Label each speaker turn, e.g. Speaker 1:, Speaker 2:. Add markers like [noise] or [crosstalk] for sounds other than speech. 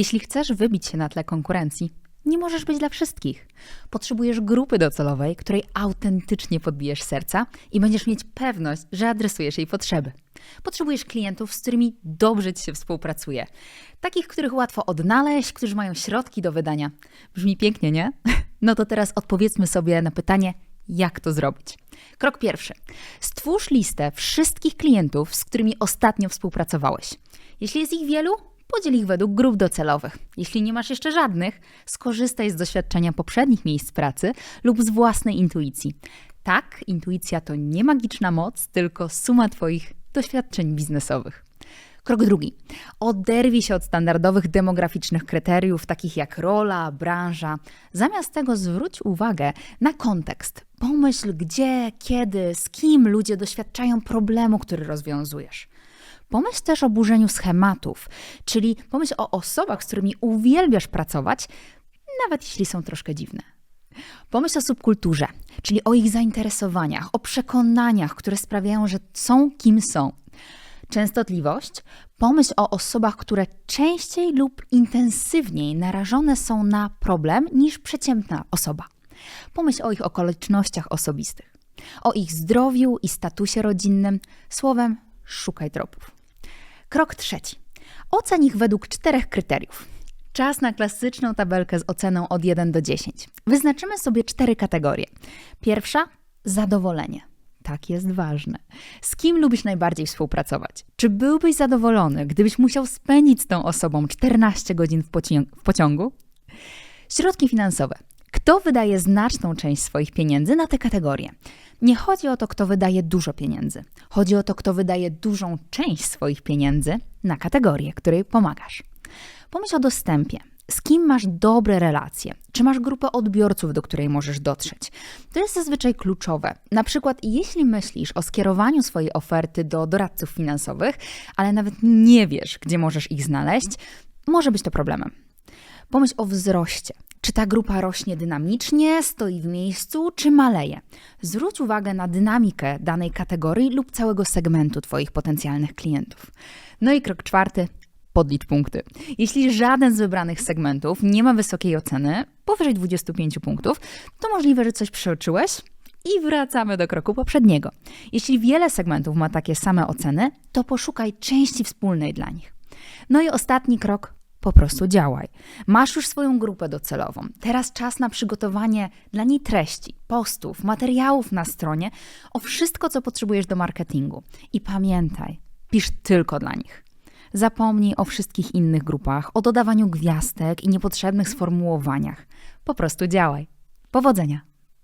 Speaker 1: Jeśli chcesz wybić się na tle konkurencji, nie możesz być dla wszystkich. Potrzebujesz grupy docelowej, której autentycznie podbijesz serca i będziesz mieć pewność, że adresujesz jej potrzeby. Potrzebujesz klientów, z którymi dobrze ci się współpracuje. Takich, których łatwo odnaleźć, którzy mają środki do wydania. Brzmi pięknie, nie? [laughs] No to teraz odpowiedzmy sobie na pytanie, jak to zrobić. Krok pierwszy. Stwórz listę wszystkich klientów, z którymi ostatnio współpracowałeś. Jeśli jest ich wielu, podziel ich według grup docelowych. Jeśli nie masz jeszcze żadnych, skorzystaj z doświadczenia poprzednich miejsc pracy lub z własnej intuicji. Tak, intuicja to nie magiczna moc, tylko suma Twoich doświadczeń biznesowych. Krok drugi. Oderwij się od standardowych demograficznych kryteriów, takich jak rola, branża. Zamiast tego zwróć uwagę na kontekst. Pomyśl, gdzie, kiedy, z kim ludzie doświadczają problemu, który rozwiązujesz. Pomyśl też o burzeniu schematów, czyli pomyśl o osobach, z którymi uwielbiasz pracować, nawet jeśli są troszkę dziwne. Pomyśl o subkulturze, czyli o ich zainteresowaniach, o przekonaniach, które sprawiają, że są kim są. Częstotliwość. Pomyśl o osobach, które częściej lub intensywniej narażone są na problem niż przeciętna osoba. Pomyśl o ich okolicznościach osobistych, o ich zdrowiu i statusie rodzinnym. Słowem, szukaj tropów. Krok trzeci. Oceń ich według czterech kryteriów. Czas na klasyczną tabelkę z oceną od 1 do 10. Wyznaczymy sobie cztery kategorie. Pierwsza zadowolenie. Tak jest ważne. Z kim lubisz najbardziej współpracować? Czy byłbyś zadowolony, gdybyś musiał spędzić z tą osobą 14 godzin w, w pociągu? Środki finansowe. Kto wydaje znaczną część swoich pieniędzy na te kategorie? Nie chodzi o to, kto wydaje dużo pieniędzy. Chodzi o to, kto wydaje dużą część swoich pieniędzy na kategorię, której pomagasz. Pomyśl o dostępie. Z kim masz dobre relacje? Czy masz grupę odbiorców, do której możesz dotrzeć? To jest zazwyczaj kluczowe. Na przykład, jeśli myślisz o skierowaniu swojej oferty do doradców finansowych, ale nawet nie wiesz, gdzie możesz ich znaleźć, może być to problemem. Pomyśl o wzroście. Czy ta grupa rośnie dynamicznie, stoi w miejscu, czy maleje? Zwróć uwagę na dynamikę danej kategorii lub całego segmentu Twoich potencjalnych klientów. No i krok czwarty. Podlicz punkty. Jeśli żaden z wybranych segmentów nie ma wysokiej oceny, powyżej 25 punktów, to możliwe, że coś przeoczyłeś i wracamy do kroku poprzedniego. Jeśli wiele segmentów ma takie same oceny, to poszukaj części wspólnej dla nich. No i ostatni krok po prostu działaj. Masz już swoją grupę docelową. Teraz czas na przygotowanie dla niej treści, postów, materiałów na stronie, o wszystko, co potrzebujesz do marketingu. I pamiętaj, pisz tylko dla nich. Zapomnij o wszystkich innych grupach, o dodawaniu gwiazdek i niepotrzebnych sformułowaniach. Po prostu działaj. Powodzenia!